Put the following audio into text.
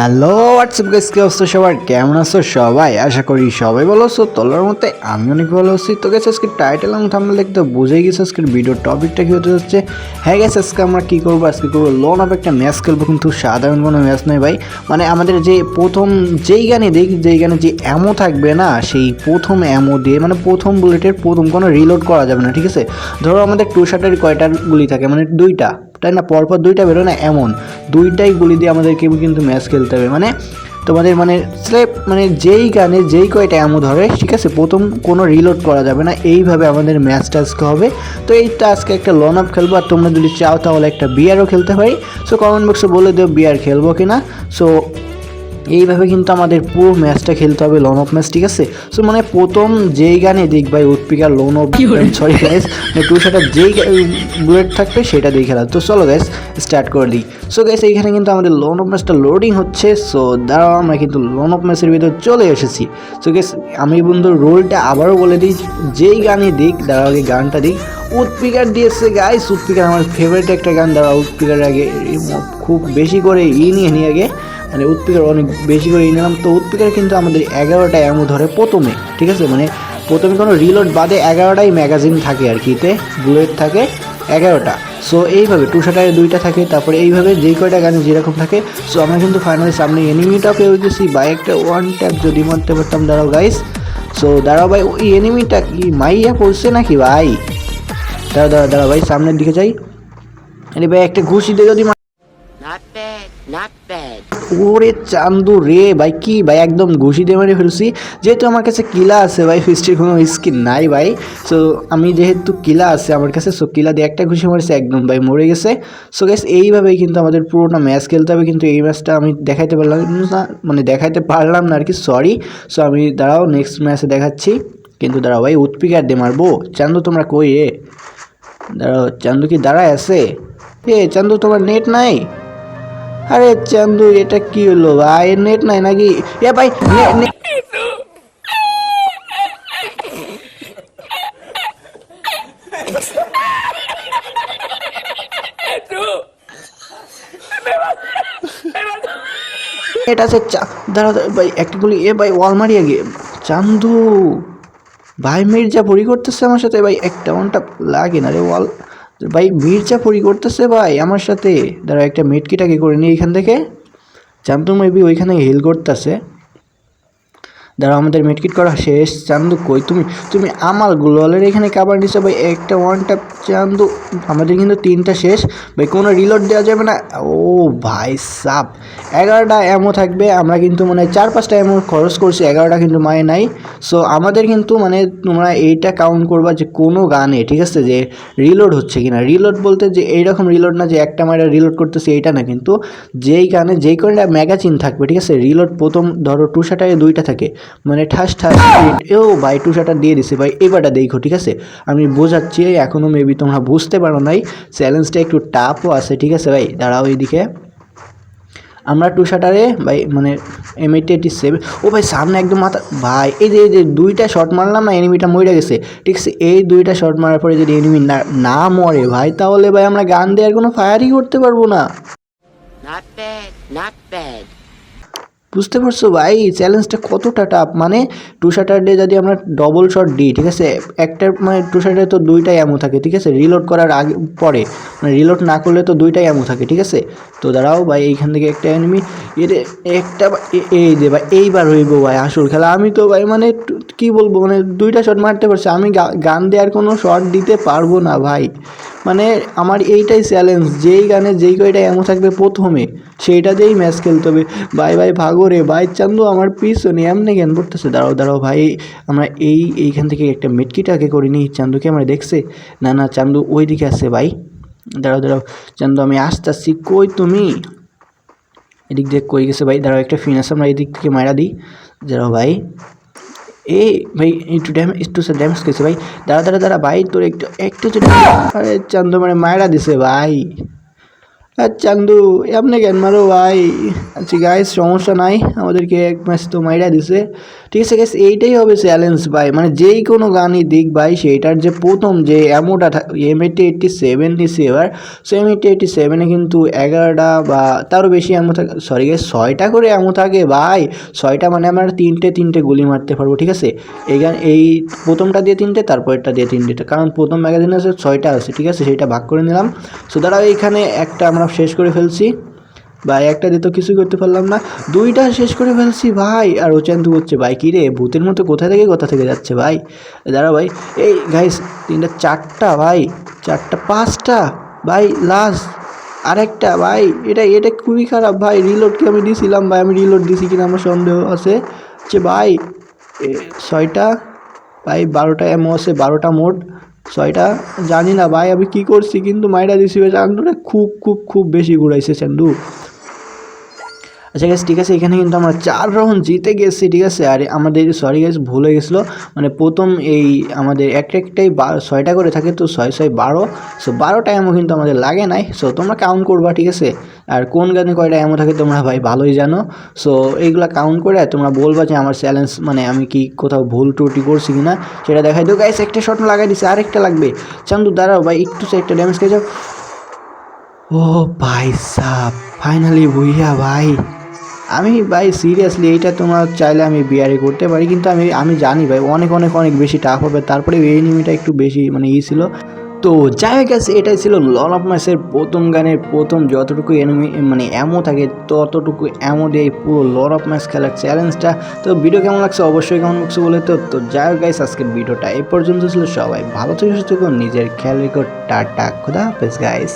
Hello WhatsApp guys, কি অবস্থা সবার? কেমন আছো সবাই? আশা করি সবাই ভালো আছো, তোলার মতে আমি অনেক ভালো আছি। তো গেছে আজকে টাইটেল এবং থামলে দেখতে বুঝেই গেছে আজকের ভিডিওর টপিকটা কি হতে যাচ্ছে? হ্যাঁ গেছে আজকে আমরা কী করব? আজকে করব লোন অফ একটা ম্যাচ খেলব, কিন্তু সাধারণ কোনো ম্যাচ নয় ভাই। মানে আমাদের যে প্রথম যেই গানে দেখি, যেই গানে যে অ্যামো থাকবে না, সেই প্রথম অ্যামো দিয়ে মানে প্রথম বুলেটের প্রথম কোনো রিলোড করা যাবে না, ঠিক আছে? ধরো আমাদের টু শার্টের কয়টা গুলি থাকে মানে দুইটা, তাই না? পরপর দুইটা বেরো না এমন। দুইটাই গুলি দিয়ে আমাদেরকে কিন্তু ম্যাচ খেলতে হবে মানে তোমাদের মানে স্লেপ মানে যেই গানে যেই কয়টা এমন ধরে ঠিক আছে, প্রথম কোনো রিলোড করা যাবে না, এইভাবে আমাদের ম্যাচ টাস্ক হবে। তো এইটা আজকে একটা লন আপ খেলব, আর তোমরা যদি চাও তাহলে একটা বিয়ারও খেলতে পারি। সো কমেন্ট বক্সে বলে দিও বিয়ার খেলব কিনা। সো এইভাবে কিন্তু আমাদের পুরো ম্যাচটা খেলতে হবে লোন অফ ম্যাচ ঠিক আছে? সো মানে প্রথম যেই গানে দিক ভাই উৎপিকার লোন অফ সরি গ্যাস টু শাটার যেই বুলেট থাকবে সেটা দিয়ে খেলা। তো চলো গ্যাস স্টার্ট করে দিই। সো গ্যাস এইখানে কিন্তু আমাদের লোন অফ ম্যাচটা লোডিং হচ্ছে। সো দাঁড়াও আমরা কিন্তু লোন অফ ম্যাচের ভিতরে চলে এসেছি। সো গ্যাস আমি বন্ধুর রোলটা আবারও বলে দিই। যেই গানে দিক দাঁড়াও আগে গানটা দিক উৎপিকার দিয়েছে গাইস উৎপিকার আমার ফেভারিট একটা গান দাঁড়া উৎপিকার আগে খুব বেশি করে ই নিয়ে নিয়ে আগে। মানে উৎপিকার অনেক বেশি করে নিলাম তো উৎপিকার কিন্তু আমাদের এগারোটা এমন ধরে প্রথমে, ঠিক আছে? মানে প্রথমে কোনো রিলোড বাদে এগারোটাই ম্যাগাজিন থাকে আর কিতে বুলেট থাকে এগারোটা। সো এইভাবে টু শাটারে দুইটা থাকে, তারপরে এইভাবে যেই কয়টা গানে যেরকম থাকে। সো আমরা কিন্তু ফাইনালি সামনে এনিমিটা পেয়ে গেছি বা একটা ওয়ান ট্যাপ যদি মারতে পারতাম, দাঁড়াও গাইস সো দাঁড়াও ভাই, ওই এনিমিটা কি মাইয়া পড়ছে নাকি ভাই? দাঁড়া দাঁড়া দাঁড়া ভাই, সামনের দিকে যাই। আরে ভাই, একটা ঘুষি দিয়ে যদি ওরে চান্দু রে, ভাই কি, ভাই একদম ঘুষি দিয়ে মেরে ফেলছি। যেহেতু আমার কাছে কিলা আছে ভাই ফিস্টির কোনো স্কিন নাই ভাই। সো আমি যেহেতু কিলা আছে আমার কাছে সো কিলা দিয়ে একটা ঘুষি মারছে একদম ভাই, মরে গেছে। সো গ্যাস এইভাবেই কিন্তু আমাদের পুরোটা ম্যাচ খেলতে হবে, কিন্তু এই ম্যাচটা আমি দেখাইতে পারলাম না মানে দেখাইতে পারলাম না আর কি সরি সো আমি দাঁড়াও নেক্সট ম্যাচে দেখাচ্ছি। কিন্তু দাঁড়াও ভাই উৎপিকার দিয়ে মারবো। চান্দু, তোমরা কই রে? দাঁড়াও, চান্দু কি দাঁড়ায় আছে? এ, চান্দু, তোমার নেট নাই? আরে চান্দু, এটা কি হলো ভাই? নেট নাই নাকি? এ ভাই এটা আছে দাঁড়া ভাই, একটা গুলি এ ভাই ওয়াল মারিয়া গিয়ে। চান্দু, ভাই, মির্জা পরি করতেছে আমার সাথে, ভাই, একটা ওয়ানটা লাগে না রে ওয়াল ভাই, মির্জা পরি করতেছে ভাই, আমার সাথে। দাঁড়া একটা মেটকিটাকে করে নিই এখান থেকে। জানতো মেবি ওইখানে হেল করতেছে। দাঁড়া আমাদের মেটকিট করা শেষ। চান্দু কই তুমি? তুমি আমার গ্লোয়ালের এখানে কাবার নিছো ভাই। একটা ওয়ান ট্যাপ চান্দু, আমাদের কিন্তু তিনটা শেষ। ভাই, কোনো রিলোড দেওয়া যাবে না। ও ভাই সাপ। এগারোটা এমও থাকবে। আমরা কিন্তু মানে চার পাঁচটা এমও খরচ করছি। এগারোটা কিন্তু মায়ে নাই। সো আমাদের কিন্তু মানে তোমরা এইটা কাউন্ট করবা যে কোনো গানে, ঠিক আছে? যে রিলোড হচ্ছে কিনা। রিলোড বলতে যে এইরকম রিলোড না যে একটা মায়েরা রিলোড করতেছে এইটা না। কিন্তু যেই গানে, যেই কোনো ম্যাগাজিন থাকবে, ঠিক আছে? রিলোড প্রথম ধরো টু শাটারে দুইটা থাকে। মানে ঠাস ঠাস এও ভাই টু শাটার দিয়ে দিছে। ভাই, এবারটা দেখো, ঠিক আছে? আমি বোঝাচ্ছি এখনও মেবি তোমরা বুঝতে পারো নাই। চ্যালেঞ্জটা একটু টাফও আছে, ঠিক আছে ভাই? দাঁড়াও এইদিকে। আমরা টু শাটারে ভাই মানে এম এইটি এইটি সেভেন ও ভাই, সামনে একদম মাথা ভাই, এই যে এই যে দুইটা শট মারলাম না এনিমিটা মরে গেছে। ঠিক আছে, এই দুইটা শট মারার পরে যদি এনিমি না না মরে, ভাই, তাহলে ভাই, আমরা গান দেওয়ার কোনো ফায়ারই করতে পারব না। বুঝতে পারছ ভাই? চ্যালেঞ্জটা কতটা টাফ মানে টু শাটারডে যদি আমরা ডবল শট দিই, ঠিক আছে? একটা মানে টু শাটারে তো দুইটাই অ্যামো থাকে, ঠিক আছে? রিলোড করার আগে, পরে। মানে রিলোড না করলে তো দুইটাই অ্যামো থাকে, ঠিক আছে? তো দাঁড়াও ভাই, এইখান থেকে একটা এনিমি এর, একটা এই যে ভাই, এইবার হইব ভাই, আসল খেলা। আমি তো ভাই মানে কি বলব মানে দুইটা শট মারতে পারছে। আমি গান দেওয়ার কোনো শট দিতে পারব না ভাই। মানে আমার এইটাই চ্যালেঞ্জ যেই গানে যেই কয়টা এমন থাকবে প্রথমে, সেইটা দিয়েই ম্যাচ খেলতে হবে। ভাই ভাই, ভাগো রে। ভাই, চান্দু, আমার পিছনে এমনি জ্ঞান পড়তেছে। দাঁড়াও দাঁড়াও, ভাই, আমরা এই, এইখান থেকে একটা মেটকিটাকে করে নিই। চান্দুকে আমরা দেখছে? না না, চান্দু ওই দিকে আসছে ভাই। দাঁড়াও দাঁড়াও, চান্দু, আমি আসতে আসছি কই তুমি? এদিক দিয়ে কই গেছে ভাই? দাঁড়াও, একটা ফিন আছে আমরা এদিক থেকে মারা দিই। দাঁড়াও ভাই। এ, ভাই একটু ড্যামেজ একটু স্যার ড্যামেজ খেয়েছে, ভাই। দাঁড়া দাঁড়া দাঁড়া, ভাই, তোর একটু একটু চান্দ মানে মায়েরা দিছে, ভাই। চান্দু আপনি কেন মারো ভাই? আচ্ছা গাইস সমস্যা নাই। আমাদেরকে এক ম্যাচ তো মাইরা দিছে। ঠিক আছে গাইস এইটাই হবে চ্যালেঞ্জ ভাই। মানে যেই কোনো গানই দিক ভাই, সেইটার যে প্রথম যে অ্যামোটা এম এইটি এইটটি সেভেন দিছে এবার সো এম এইটটি এইটটি সেভেনে কিন্তু এগারোটা বা তারও বেশি অ্যামো থাকে সরি গাইস ছয়টা করে অ্যামো থাকে ভাই। ছয়টা মানে আমরা তিনটে তিনটে গুলি মারতে পারব, ঠিক আছে? এই গান এই প্রথমটা দিয়ে তিনটে তারপরটা দিয়ে তিনটে। কারণ প্রথম ম্যাগাজিনে আছে ছয়টা আছে, ঠিক আছে? সেইটা ভাগ করে নিলাম। সো দাঁড়াও এইখানে একটা আমরা শেষ করে ফেলছি। ভাই, একটা দিয়ে তো কিছুই করতে পারলাম না। দুইটা শেষ করে ফেলছি ভাই, আর ও চান্দু হচ্ছে ভাই, কী রে, ভূতের মতো কোথা থেকে কোথা থেকে যাচ্ছে ভাই? দাঁড়া ভাই, এই গাইস তিনটা, চারটা ভাই, চারটা, পাঁচটা ভাই লাস্ট আরেকটা ভাই, এটা এটা খুবই খারাপ ভাই রিলোড কি আমি দিয়েছিলাম ভাই? আমি রিলোড দিয়েছি কিনা আমার সন্দেহ আছে। যে ভাই ছয়টা, ভাই, বারোটা এমও আছে, বারোটা মোট ছয়টা জানি না ভাই, আমি কি করছি, কিন্তু মাইরা দিছি ভাই চান্দুটা খুব খুব খুব বেশি ঘুরাইছে চান্দু আচ্ছা গ্যাস ঠিক আছে, এখানে কিন্তু আমরা চার রাউন্ড জিতে গেছি, ঠিক আছে? আর আমাদের সরি গ্যাস ভুল গেছিল। মানে প্রথম এই আমাদের একটা একটাই ছয়টা করে থাকে তো ছয় ছয়, বারো। সো বারোটা এমন কিন্তু আমাদের লাগে নাই। সো তোমরা কাউন্ট করবা, ঠিক আছে? আর কোন গানে কয়টা এমন থাকে তোমরা ভাই ভালোই জানো। সো এইগুলো কাউন্ট করে তোমরা বলবা যে আমার চ্যালেঞ্জ মানে আমি কি কোথাও ভুল ত্রুটি করছি কিনা, সেটা দেখাই দিও। গাইস একটা শট লাগাই দিছে, আরেকটা লাগবে। চান্দু, দাঁড়াও ভাই, একটু একটা ড্যামেজ খেয়ে যাও। ও ভাই সাহ ফাইনালি ভুইয়া ভাই। আমি ভাই সিরিয়াসলি এইটা তোমার চাইলে আমি বিয়ারে করতে পারি, কিন্তু আমি আমি জানি ভাই অনেক অনেক অনেক বেশি টাফ হবে। তারপরে এই এনিমিটা একটু বেশি মানে ই ছিল। তো যাই হোক গেছে এটাই ছিল লন অফ ম্যাচের প্রথম গানের প্রথম যতটুকু এনিমি মানে এমও থাকে, ততটুকু এমও দিয়ে পুরো লন অফ ম্যাচ খেলার চ্যালেঞ্জটা তো ভিডিও কেমন লাগছে অবশ্যই কেমন লাগছে বলে তো। তো যাই হোক গাইস আজকের ভিডিওটা এই পর্যন্ত ছিল। সবাই ভালো থেকে, সুস্থ নিজের খেয়াল রেখো, টাটা, খুদা হাফেজ গাইস